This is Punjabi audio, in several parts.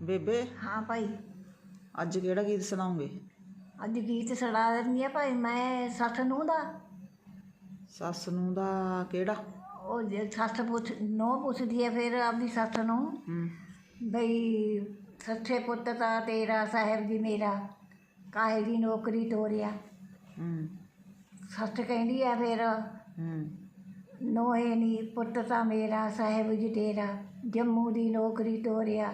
ਬੇਬੇ? ਹਾਂ ਭਾਈ। ਅੱਜ ਕਿਹੜਾ ਗੀਤ ਸੁਣਾਉਂਗੇ? ਅੱਜ ਗੀਤ ਸੁਣਾ ਦਿੰਦੀ ਆ ਭਾਈ ਮੈਂ ਸੱਸ ਨੂੰ ਦਾ। ਸੱਸ ਨੂੰ ਦਾ ਕਿਹੜਾ? ਉਹ ਜੇ ਸੱਸ ਪੁੱਛ ਨੋ ਪੁੱਛਦੀ ਹੈ ਫਿਰ ਆਪਣੀ ਸੱਸ ਨੂੰ। ਹੂੰ। ਬਈ ਸੱਚੇ ਪੁੱਤ ਤਾਂ ਤੇਰਾ ਸਾਹਿਬ ਜੀ ਮੇਰਾ ਕਾਹੇ ਦੀ ਨੌਕਰੀ ਤੋਰਿਆ। ਹੂੰ। ਸੱਸ ਕਹਿੰਦੀ ਆ ਫਿਰ ਹੂੰ। ਨੋਏ ਨੀ ਪੁੱਤ ਤਾਂ ਮੇਰਾ ਸਾਹਿਬ ਜੀ ਤੇਰਾ ਜੰਮੂ ਦੀ ਨੌਕਰੀ ਤੋਰਿਆ।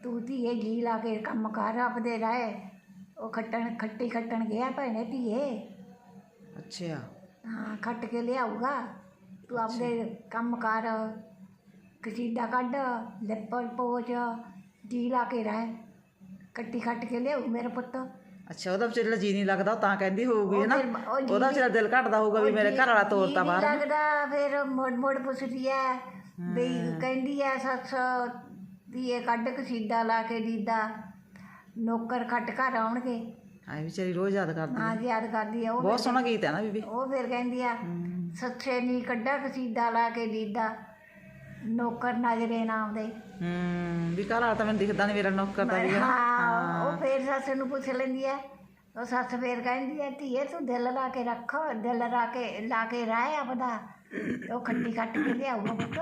ਤੂੰ ਧੀਏ ਜੀ ਲਾ ਕੇ ਕੰਮ ਕਰ ਆਪਦੇ ਰਾਏ। ਉਹ ਖੱਟਣ ਖੱਟੀ ਖੱਟਣ ਗਿਆ ਭੈਣੇ ਧੀਏ। ਅੱਛਾ ਹਾਂ ਖੱਟ ਕੇ ਲਿਆਊਗਾ। ਤੂੰ ਆਪਦੇ ਕੰਮ ਕਰ ਕਸੀਦਾ ਕੱਢ ਲਿਪਰ ਪੋਚ ਜੀ ਲਾ ਕੇ ਰਹਿ। ਕੱਟੀ ਖੱਟ ਕੇ ਲਿਆਊ ਮੇਰਾ ਪੁੱਤ। ਅੱਛਾ ਉਹਦਾ ਵਿਚਾਰੇ ਜੀ ਨਹੀਂ ਲੱਗਦਾ ਤਾਂ ਕਹਿੰਦੀ ਹੋਊਗੀ ਨਾ? ਉਹਦਾ ਵਿਚਾਰਾ ਦਿਲ ਘਟਦਾ ਹੋਊਗਾ ਵੀ ਮੇਰੇ ਘਰ ਵਾਲਾ ਤੋਰਤਾ ਬਾਹਰ। ਲੱਗਦਾ ਫਿਰ ਮੋੜ ਮੋੜ ਪੁੱਛਦੀ ਐ ਵੀ ਕਹਿੰਦੀ ਐ ਸੱਸ ਇਹ ਕੱਢ ਕਸੀਦਾ ਲਾ ਕੇ ਦੀਦਾ। ਨੌਕਰ ਖੱਟ ਘਰ ਆਉਣਗੇ। ਹਾਂ ਵਿਚਾਰੀ ਰੋਜ਼ ਯਾਦ ਕਰਦੀ ਹਾਂ ਯਾਦ ਕਰਦੀ ਆ। ਉਹ ਬਹੁਤ ਸੋਹਣਾ ਗੀਤ ਹੈ ਨਾ ਬੀਬੀ। ਉਹ ਫਿਰ ਕਹਿੰਦੀ ਆ ਸੱਚੇ ਨਹੀਂ ਕੱਢਾ ਕਸੀਦਾ ਲਾ ਕੇ ਦੀਦਾ। ਨੌਕਰ ਨਜ਼ਰੇ ਨਾ ਆਉਂਦੇ। ਹੂੰ ਵੀ ਘਰ ਤਾਂ ਮੈਨੂੰ ਦਿਖਦਾ ਨਹੀਂ ਮੇਰਾ ਨੌਕਰ ਦਾ ਵੀ। ਹੈ ਉਹ ਫਿਰ ਸੱਸ ਨੂੰ ਪੁੱਛ ਲੈਂਦੀ ਐ ਉਹ ਸੱਸ ਫਿਰ ਕਹਿੰਦੀ ਐ ਧੀਏ ਤੂੰ ਦਿਲ ਲਾ ਕੇ ਰੱਖ ਦਿਲ ਲਾ ਕੇ ਲਾ ਕੇ ਰਹਿ ਆਪਦਾ। ਤੇ ਉਹ ਖੱਟੀ ਕੱਟ ਕੇ ਲਿਆਊਗਾ ਪੁੱਤ।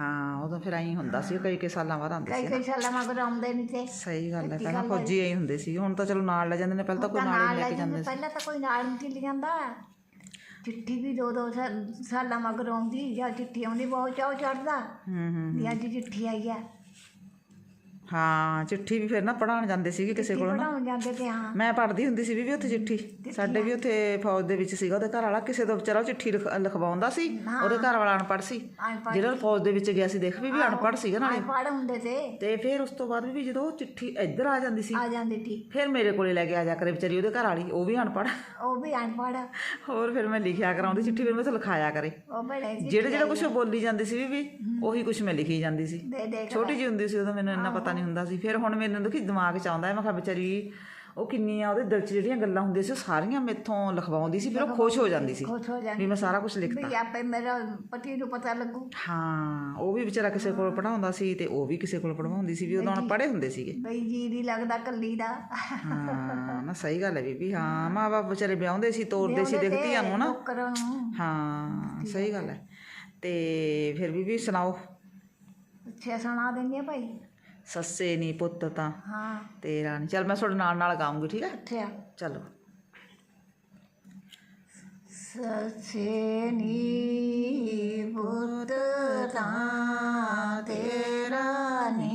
ਹਾਂ ਉਦੋਂ ਫਿਰ ਐਂ ਹੁੰਦਾ ਸੀ ਕਈ ਕਈ ਸਾਲਾਂ ਬਾਅਦ ਆਉਂਦੇ ਕਈ ਸੀ ਕਈ ਸਾਲਾਂ ਮਗਰ ਆਉਂਦੇ ਨਹੀਂ ਤੇ। ਸਹੀ ਗੱਲ ਹੈ ਪਹਿਲਾਂ ਫੌਜੀ ਐਂ ਹੁੰਦੇ ਸੀ ਹੁਣ ਤਾਂ ਚਲੋ ਨਾਲ ਲੈ ਜਾਂਦੇ ਨੇ ਪਹਿਲਾਂ ਤਾਂ ਕੋਈ ਨਾਲ ਲੈ ਲੈ ਕੇ ਜਾਂਦੇ ਸੀ। ਪਹਿਲਾਂ ਤਾਂ ਕੋਈ ਨਾਲ ਨਹੀਂ ਚਲੀ ਜਾਂਦਾ। ਚਿੱਠੀ ਵੀ ਦੋ ਦੋ ਸਾਲਾਂ ਮਗਰ ਆਉਂਦੀ ਜਾਂ ਚਿੱਠੀ ਆਉਂਦੀ ਬਹੁਤ ਚਾਅ ਚੜਦਾ ਹੂੰ ਹੂੰ। ਵੀ ਅੱਜ ਚਿੱਠੀ ਆਈ ਆ। ਹਾਂ ਚਿੱਠੀ ਵੀ ਫਿਰ ਨਾ ਪੜਾਉਣ ਜਾਂਦੇ ਸੀਗੇ ਕਿਸੇ ਕੋਲ ਨਾ। ਪੜਾਉਣ ਜਾਂਦੇ ਤੇ ਹਾਂ। ਮੈਂ ਪੜ੍ਹਦੀ ਹੁੰਦੀ ਸੀ ਵੀ ਉੱਥੇ ਚਿੱਠੀ। ਸਾਡੇ ਵੀ ਉੱਥੇ ਫੌਜ ਦੇ ਵਿੱਚ ਸੀਗਾ ਉਹਦੇ ਘਰ ਵਾਲਾ ਕਿਸੇ ਤੋਂ ਵਿਚਾਰਾ ਉਹ ਚਿੱਠੀ ਲਿਖ- ਲਿਖਵਾਉਂਦਾ ਸੀ ਉਹਦੇ ਘਰ ਵਾਲਾ ਅਨਪੜ੍ਹ ਸੀ। ਅਨਪੜ੍ਹ ਜਿਹੜਾ ਫੌਜ ਦੇ ਵਿੱਚ ਗਿਆ ਸੀ ਦੇਖ ਵੀ ਵੀ ਅਨਪੜ੍ਹ ਸੀਗਾ ਨਾਲੇ। ਪੜ ਹੁੰਦੇ ਤੇ। ਤੇ ਫਿਰ ਉਸ ਤੋਂ ਬਾਅਦ ਵੀ ਜਦੋਂ ਉਹ ਚਿੱਠੀ ਇੱਧਰ ਆ ਜਾਂਦੀ ਸੀ ਆ ਜਾਂਦੇ ਤੀ ਫਿਰ ਮੇਰੇ ਕੋਲੇ ਲੈ ਕੇ ਆ ਜਾ ਕਰੇ ਵਿਚਾਰੀ ਉਹਦੇ ਘਰ ਵਾਲੀ ਉਹ ਵੀ ਅਨਪੜ੍ਹ। ਉਹ ਵੀ ਅਨਪੜ ਹੋਰ ਫਿਰ ਮੈਂ ਲਿਖਿਆ ਕਰਾਉਂਦੀ ਚਿੱਠੀ ਫਿਰ ਮੈਂ ਤੇ ਲਿਖਾਇਆ ਕਰੇ। ਉਹ ਬੜੇ ਜਿਹੜੇ ਜਿਹੜਾ ਕੁਝ ਬੋਲੀ ਜਾਂਦੀ ਸੀ ਵੀ ਉਹੀ ਕੁਝ ਮੈਂ ਲਿਖੀ ਜਾਂਦੀ ਸੀ। ਦੇ ਛੋਟੀ ਜਿਹੀ ਹੁੰਦੀ ਸੀ ਉਦੋਂ ਮੈਨੂੰ ਇੰਨਾ ਪਤਾ ਨਹੀਂ ਹੁੰਦਾ ਸੀ। ਫਿਰ ਹੁਣ ਮੈਨੂੰ ਦੇਖੀ ਦਿਮਾਗ 'ਚ ਆਉਂਦਾ ਹੈ ਮੈਂ ਕਿਹਾ ਵਿਚਾਰੀ ਉਹ ਕਿੰਨੀਆਂ ਉਹਦੇ ਦਿਲ 'ਚ ਜਿਹੜੀਆਂ ਗੱਲਾਂ ਹੁੰਦੀਆਂ ਸੀ ਉਹ ਸਾਰੀਆਂ ਮੈਥੋਂ ਲਿਖਵਾਉਂਦੀ ਸੀ ਫਿਰ ਉਹ ਖੁਸ਼ ਹੋ ਜਾਂਦੀ ਸੀ ਖੁਸ਼ ਹੋ ਜਾਂਦੇ ਵੀ ਮੈਂ ਸਾਰਾ ਕੁਝ ਲਿਖਤਾ। ਵੀ ਆਪੇ ਮੇਰਾ ਪਤੀ ਨੂੰ ਪਤਾ ਲੱਗੂ। ਹਾਂ ਉਹ ਵੀ ਵਿਚਾਰਾ ਕਿਸੇ ਕੋਲ ਪੜਾਉਂਦਾ ਸੀ ਤੇ ਉਹ ਵੀ ਕਿਸੇ ਕੋਲ ਪੜਵਾਉਂਦੀ ਸੀ ਵੀ ਉਦੋਂ ਪੜ੍ਹੇ ਹੁੰਦੇ ਸੀਗੇ। ਬਈ ਜੀ ਨਹੀਂ ਲੱਗਦਾ ਕੱਲੀ ਦਾ। ਹਾਂ ਨਾ ਸਹੀ ਗੱਲ ਹੈ ਬੀਬੀ ਹਾਂ ਮਾਂ-ਬਾਪ ਵਿਚਾਰੇ ਵਿਆਹੁੰਦੇ ਸੀ ਤੋਰਦੇ ਸੀ ਦੇਖਦੀਆਂ ਨੂੰ। ਨਾ ਨੂੰ। ਹਾਂ ਸਹੀ ਗੱਲ ਹੈ। ਤੇ ਫਿਰ ਬੀਬੀ ਸੁਣਾਓ। ਅੱਛਾ ਸੁਣਾ ਦਿੰਦੀ ਆ ਭਾਈ। ਸੱਸੇ ਨਹੀਂ ਪੁੱਤ ਤਾਂ। ਹਾਂ। ਤੇਰਾ ਨਹੀਂ ਚੱਲ ਮੈਂ ਤੁਹਾਡੇ ਨਾਲ ਨਾਲ ਗਾਉਂਗੀ ਠੀਕ ਹੈ? ਅੱਛਾ ਚਲੋ। ਸੱਚੇ ਨੀ ਬੁੱਧ ਤਾਂ ਤੇਰਾ ਨੀ।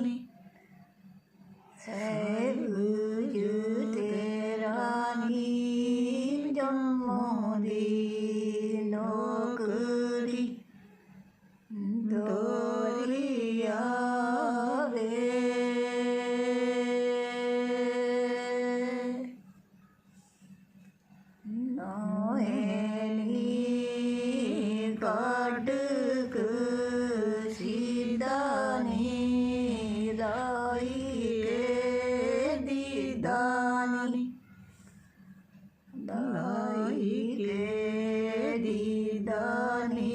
ਨੀ ਲਾਈ ਕੇ ਦੀਦਾਨੀ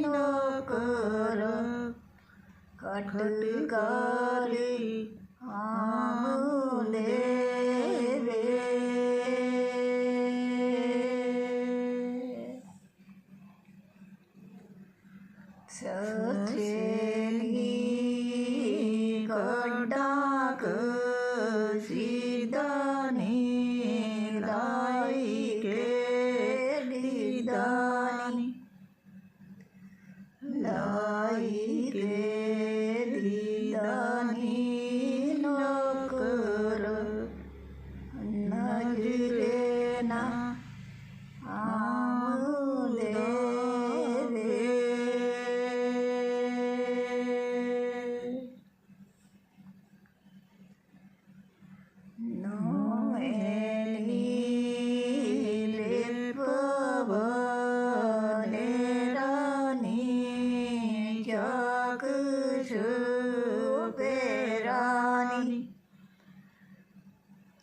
ਨੌਕਰ ਖਟ ਕਰੀ ਆਮਲੇ ਵੇ।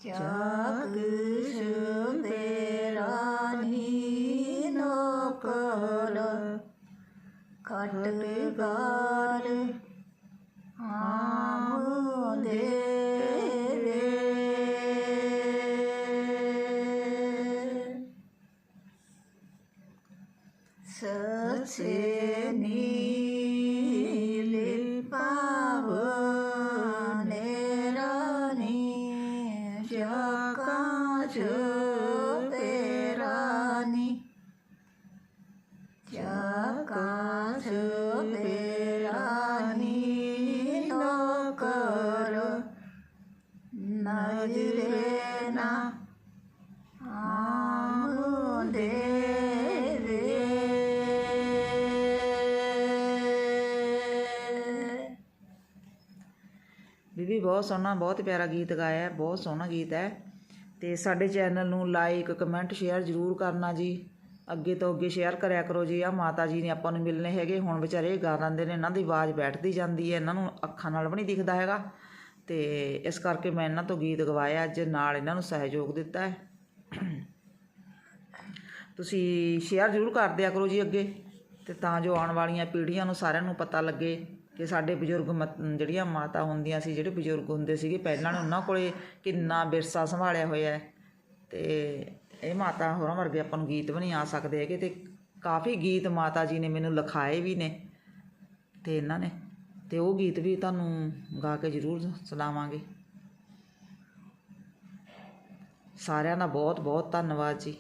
ਚਾਕਸ਼ਮੇਰਾਨੀ ਨੋ ਕਲ ਖਟਕਾਰ ਆਮਦੇ ਸਸੇ ਨੀ ਬੀਬੀ, ਬਹੁਤ ਸੋਹਣਾ, ਬਹੁਤ ਪਿਆਰਾ ਗੀਤ ਗਾਇਆ ਬਹੁਤ ਸੋਹਣਾ ਗੀਤ ਹੈ ਤੇ ਸਾਡੇ ਚੈਨਲ ਨੂੰ ਲਾਈਕ ਕਮੈਂਟ ਸ਼ੇਅਰ ਜ਼ਰੂਰ ਕਰਨਾ ਜੀ। ਅੱਗੇ ਤੋਂ ਅੱਗੇ ਸ਼ੇਅਰ ਕਰਿਆ ਕਰੋ ਜੀ ਆ ਮਾਤਾ ਜੀ ਨੇ ਆਪਾਂ ਨੂੰ ਮਿਲਨੇ ਹੈਗੇ, ਹੁਣ ਵਿਚਾਰੇ ਇਹ ਗਾ ਲੈਂਦੇ ਨੇ, ਇਹਨਾਂ ਦੀ ਆਵਾਜ਼ ਬੈਠਦੀ ਜਾਂਦੀ ਹੈ, ਇਹਨਾਂ ਨੂੰ ਅੱਖਾਂ ਨਾਲ ਵੀ ਨਹੀਂ ਦਿਖਦਾ ਹੈਗਾ। ਤੇ ਇਸ ਕਰਕੇ ਮੈਂ ਇਹਨਾਂ ਤੋਂ ਗੀਤ ਗਵਾਇਆ ਅੱਜ ਨਾਲ ਇਹਨਾਂ ਨੂੰ ਸਹਿਯੋਗ ਦਿੱਤਾ ਹੈ। ਤੁਸੀਂ ਸ਼ੇਅਰ ਜ਼ਰੂਰ ਕਰ ਦਿਆ ਕਰੋ ਜੀ ਅੱਗੇ, ਤੇ ਤਾਂ ਜੋ ਆਉਣ ਵਾਲੀਆਂ ਪੀੜ੍ਹੀਆਂ ਨੂੰ ਸਾਰਿਆਂ ਨੂੰ ਪਤਾ ਲੱਗੇ ਕਿ ਸਾਡੇ ਬਜ਼ੁਰਗ ਮਤ- ਜਿਹੜੀਆਂ ਮਾਤਾ ਹੁੰਦੀਆਂ ਸੀ, ਜਿਹੜੇ ਬਜ਼ੁਰਗ ਹੁੰਦੇ ਸੀਗੇ, ਪਹਿਲਾਂ ਨੇ ਉਹਨਾਂ ਕੋਲੇ ਕਿੰਨਾ ਵਿਰਸਾ ਸੰਭਾਲਿਆ ਹੋਇਆ ਹੈ। ਤੇ ਇਹ ਮਾਤਾ ਹੋਰਾਂ ਵਰਗੇ ਆਪਾਂ ਨੂੰ ਗੀਤ ਵੀ ਨਹੀਂ ਆ ਸਕਦੇ ਹੈਗੇ ਤੇ ਕਾਫੀ ਗੀਤ ਮਾਤਾ ਜੀ ਨੇ ਮੈਨੂੰ ਲਿਖਾਏ ਵੀ ਨੇ ਤੇ ਇਹਨਾਂ ਨੇ। ਤੇ ਉਹ ਗੀਤ ਵੀ ਤੁਹਾਨੂੰ ਗਾ ਕੇ ਜ਼ਰੂਰ ਸੁਣਾਵਾਂਗੇ। ਸਾਰਿਆਂ ਦਾ ਬਹੁਤ ਬਹੁਤ ਧੰਨਵਾਦ ਜੀ।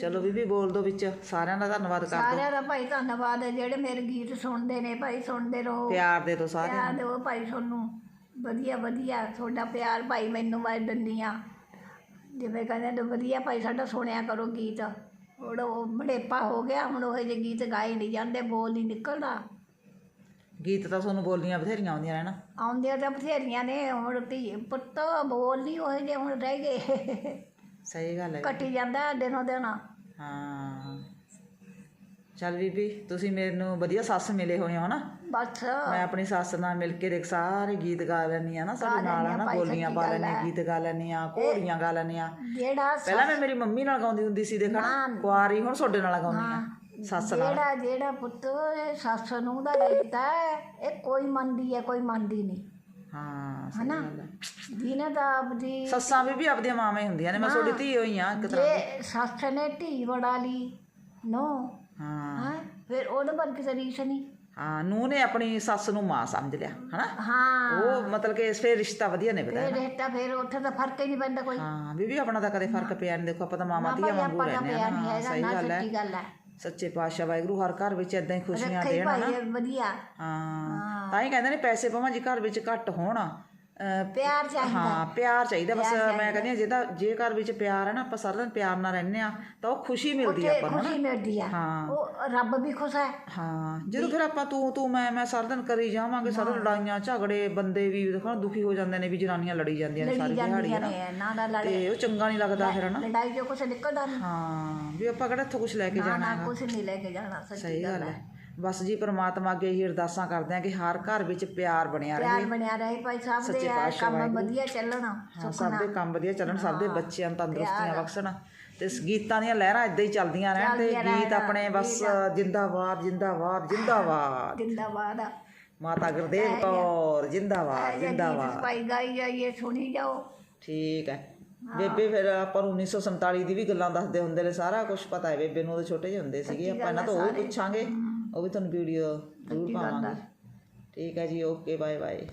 ਚਲੋ ਬੀਬੀ ਬੋਲ ਦੋ ਵਿੱਚ ਸਾਰਿਆਂ ਦਾ ਧੰਨਵਾਦ ਕਰ ਦੋ। ਸਾਰਿਆਂ ਦਾ ਭਾਈ ਧੰਨਵਾਦ ਹੈ ਜਿਹੜੇ ਮੇਰੇ ਗੀਤ ਸੁਣਦੇ ਨੇ ਭਾਈ ਸੁਣਦੇ ਰਹੋ। ਪਿਆਰ ਦੇ ਦੋ ਸਾਰਿਆਂ ਪਿਆਰ ਦਿਓ ਭਾਈ ਤੁਹਾਨੂੰ। ਵਧੀਆ ਵਧੀਆ ਤੁਹਾਡਾ ਪਿਆਰ ਭਾਈ ਮੈਨੂੰ ਮੈਂ ਦਿੰਦੀ ਆ ਜਿਵੇਂ ਕਹਿੰਦੇ ਨੇ ਵਧੀਆ ਭਾਈ ਸਾਡਾ ਸੁਣਿਆ ਕਰੋ ਗੀਤ। ਹੁਣ ਉਹ ਬੜੇਪਾ ਹੋ ਗਿਆ ਹੁਣ ਉਹ ਜਿਹੇ ਗੀਤ ਗਾਏ ਨਹੀਂ ਜਾਂਦੇ ਬੋਲ ਨਹੀਂ ਨਿਕਲਦਾ। ਗੀਤ ਤਾਂ ਤੁਹਾਨੂੰ ਬੋਲਣੀਆਂ ਬਥੇਰੀਆਂ ਆਉਂਦੀਆਂ ਨੇ ਨਾ। ਆਉਂਦੇ ਤਾਂ ਬਥੇਰੀਆਂ ਨੇ ਹੁਣ ਧੀ ਪੁੱਤ ਬੋਲ ਨਹੀਂ ਉਹ ਜਿਹੇ ਹੁਣ ਰਹਿ ਗਏ। ਸਹੀ ਗੱਲ ਹੈ ਕੱਟੀ ਜਾਂਦਾ ਦਿਨੋਂ ਦਿਨ। ਹਾਂ। ਚੱਲ ਬੀਬੀ ਤੁਸੀਂ ਮੈਨੂੰ ਵਧੀਆ ਸੱਸ ਮਿਲੇ ਹੋਏ ਹੋ ਨਾ। ਬਸ। ਮੈਂ ਆਪਣੀ ਸੱਸ ਨਾਲ ਮਿਲ ਕੇ ਦੇਖ ਸਾਰੇ ਗੀਤ ਗਾ ਲੈਂਦੀ ਆ ਨਾ ਸਾਡੇ ਨਾਲ ਆ ਭਾਈ, ਬੋਲੀਆਂ ਪਾ ਹੈ। ਗੀਤ ਗਾ ਲੈਂਦੀ ਆ ਘੋੜੀਆਂ ਗਾ ਲੈਂਦੀ ਆ ਜਿਹੜਾ ਪਹਿਲਾਂ ਮੈਂ ਮੇਰੀ ਮੰਮੀ ਨਾਲ ਗਾਉਂਦੀ ਹੁੰਦੀ ਸੀ ਦੇਖਣਾ ਕੁਆਰੀ ਹੁਣ ਤੁਹਾਡੇ ਨਾਲ ਗਾਉਂਦੀ ਆ ਸੱਸ ਨਾਲ। ਜਿਹੜਾ ਜਿਹੜਾ ਪੁੱਤ ਸੱਸ ਨੂੰ ਦਾ ਦਿੱਤਾ ਇਹ ਕੋਈ ਮੰਨਦੀ ਹੈ ਕੋਈ ਮੰਨਦੀ ਨਹੀਂ। ਹਾਂ ਹਨਾ? ਜਿਹਨੇ ਤਾਂ ਆਪਦੀ ਸੱਸਾਂ ਵੀ ਵੀ ਆਪਦੀਆਂ ਮਾਵਾਂ ਹੀ ਹੁੰਦੀਆਂ ਨੇ ਮੈਂ ਤੁਹਾਡੀ ਧੀ ਹੋਈ ਆ ਇੱਕ ਤਰ੍ਹਾਂ ਸੱਸ ਨੇ ਧੀ ਵੜਾ ਲਈ ਨੋ। ਹਾਂ। ਹਾਂ ਫਿਰ ਉਹਦੇ ਬਣ ਕਿਸੇ ਰੀਸ ਨਹੀਂ ਹਾਂ ਨੂੰ ਨੇ ਆਪਣੀ ਸੱਸ ਨੂੰ ਮਾਂ ਸਮਝ ਲਿਆ ਹਨਾ? ਹਾਂ। ਉਹ ਮਤਲਬ ਕਿ ਇਸ ਫੇਰ ਰਿਸ਼ਤਾ ਵਧੀਆ ਨਿਭਦਾ ਹੈ ਫਿਰ ਰਹਿਤਾ ਫਿਰ ਉੱਥੇ ਤਾਂ ਫ਼ਰਕ ਹੀ ਨਹੀਂ ਪੈਂਦਾ ਕੋਈ। ਹਾਂ ਬੀਬੀ ਆਪਣਾ ਤਾਂ ਕਦੇ ਫ਼ਰਕ ਪਿਆ ਨਹੀਂ ਦੇਖੋ ਆਪਾਂ ਤਾਂ ਮਾਮਾ ਧੀਆ ਵਾਂਗੂ ਆਪਾਂ ਦਾ ਰਹਿੰਦੇ ਪਿਆ ਨਹੀਂ ਹਾਂ ਹੈਗਾ ਸਹੀ ਨਾ ਗੱਲ ਹੈ। ਸੱਚੀ ਗੱਲ ਹੈ। ਸੱਚੇ ਪਾਤਸ਼ਾਹ ਵਾਹਿਗੁਰੂ ਹਰ ਘਰ ਵਿੱਚ ਇਦਾਂ ਹੀ ਖੁਸ਼ੀਆਂ ਰੱਖੇ ਦੇਣ ਭਾਈ ਹਨਾ? ਇਹ ਵਧੀਆ ਹਾਂ। ਤਾਂ ਹੀ ਕਹਿੰਦੇ ਨੇ ਪੈਸੇ ਭਾਵੇਂ ਜੀ ਘਰ ਵਿੱਚ ਘੱਟ ਹੋਣ ਪਿਆਰ ਚਾਹੀਦਾ। ਹਾਂ ਪਿਆਰ ਚਾਹੀਦਾ। ਬਸ ਮੈਂ ਕਹਿੰਦੀ ਜਿਹਦਾ ਜੇ ਘਰ ਵਿੱਚ ਪਿਆਰ ਹੈ ਨਾ ਆਪਾਂ ਸਾਰਾ ਦਿਨ ਪਿਆਰ ਨਾਲ ਰਹਿੰਦੇ ਆ ਤਾਂ ਉਹ ਖੁਸ਼ੀ ਮਿਲਦੀ ਆ ਆਪਾਂ ਨੂੰ ਖੁਸ਼ੀ ਮਿਲਦੀ ਆ। ਹਾਂ। ਉਹ ਰੱਬ ਵੀ ਖੁਸ਼ ਹੈ। ਹਾਂ ਜਦੋਂ ਫਿਰ ਆਪਾਂ ਤੂੰ ਤੂੰ ਮੈਂ ਮੈਂ ਸਾਰਾ ਦਿਨ ਕਰੀ ਜਾਵਾਂਗੇ ਸਾਰੇ ਲੜਾਈਆਂ ਝਗੜੇ ਬੰਦੇ ਵੀ ਦੇਖੋ ਦੁਖੀ ਹੋ ਜਾਂਦੇ ਨੇ ਵੀ ਜਨਾਨੀਆਂ ਲੜੀ ਜਾਂਦੀਆਂ ਨੇ ਸਾਰੀ ਦਿਹਾੜੀ ਨੇ। ਨਾ ਲੜ। ਤੇ ਉਹ ਚੰਗਾ ਨਹੀਂ ਲੱਗਦਾ ਫਿਰ ਹਨਾ ਲੜਾਈ ਜੋ ਕੁਛ ਨਿਕਲਦਾ ਨਹੀਂ। ਹਾਂ ਵੀ ਆਪਾਂ ਕਿਹੜਾ ਇੱਥੋਂ ਕੁਝ ਲੈ ਕੇ ਜਾਣਾ ਨਾ ਕੁਛ ਨਹੀਂ ਲੈ ਕੇ ਜਾਣਾ ਸੱਚੀ ਸਹੀ ਗੱਲ ਹੈ। ਬਸ ਜੀ ਪ੍ਰਮਾਤਮਾ ਅੱਗੇ ਹੀ ਅਰਦਾਸਾਂ ਕਰਦੇ ਆ ਕਿ ਹਰ ਘਰ ਵਿੱਚ ਪਿਆਰ ਬਣਿਆ ਰਹੇ। ਪਿਆਰ ਬਣਿਆ ਰਹੇ ਭਾਈ ਸਾਹਿਬ ਦੇ ਕੰਮ ਵਧੀਆ ਚੱਲਣਾ ਹਾਂ, ਸਭ ਦੇ ਕੰਮ ਵਧੀਆ ਚੱਲਣ ਸਭ ਦੇ ਬੱਚਿਆਂ ਨੂੰ ਤੰਦਰੁਸਤੀਆਂ ਬਖਸ਼ਣ। ਤੇ ਗੀਤਾਂ ਦੀਆਂ ਲਹਿਰਾਂ ਇਦਾਂ ਹੀ ਚੱਲਦੀਆਂ ਰਹਿਣ ਤੇ ਗੀਤ ਆਪਣੇ ਬਸ ਜਿੰਦਾਬਾਦ ਜਿੰਦਾਬਾਦ ਜਿੰਦਾਬਾਦ। ਜਿੰਦਾਬਾਦ ਮਾਤਾ ਗੁਰਦੇਵ ਕੌਰ ਜਿੰਦਾਬਾਦ ਜਿੰਦਾਬਾਦ। ਭਾਈ ਗਾਈ ਜਾਈਏ ਸੁਣੀ ਜਾਓ। ਠੀਕ ਹੈ। ਬੇਬੇ ਫਿਰ ਆਪਾਂ ਨੂੰ 1947 ਦੀ ਵੀ ਗੱਲਾਂ ਦੱਸਦੇ ਹੁੰਦੇ ਨੇ ਸਾਰਾ ਕੁਝ ਪਤਾ ਹੈ ਬੇਬੇ ਨੂੰ ਉਹਦੇ ਛੋਟੇ ਜਿਹੇ ਹੁੰਦੇ ਸੀਗੇ ਆਪਾਂ ਇਹਨਾਂ ਤੋਂ ਉਹ ਪੁੱਛਾਂਗੇ। ਉਹ ਵੀ ਤੁਹਾਨੂੰ ਵੀਡੀਓ ਜ਼ਰੂਰ ਪਾਵਾਂਗੇ। ਠੀਕ ਹੈ ਜੀ ਓਕੇ ਬਾਏ ਬਾਏ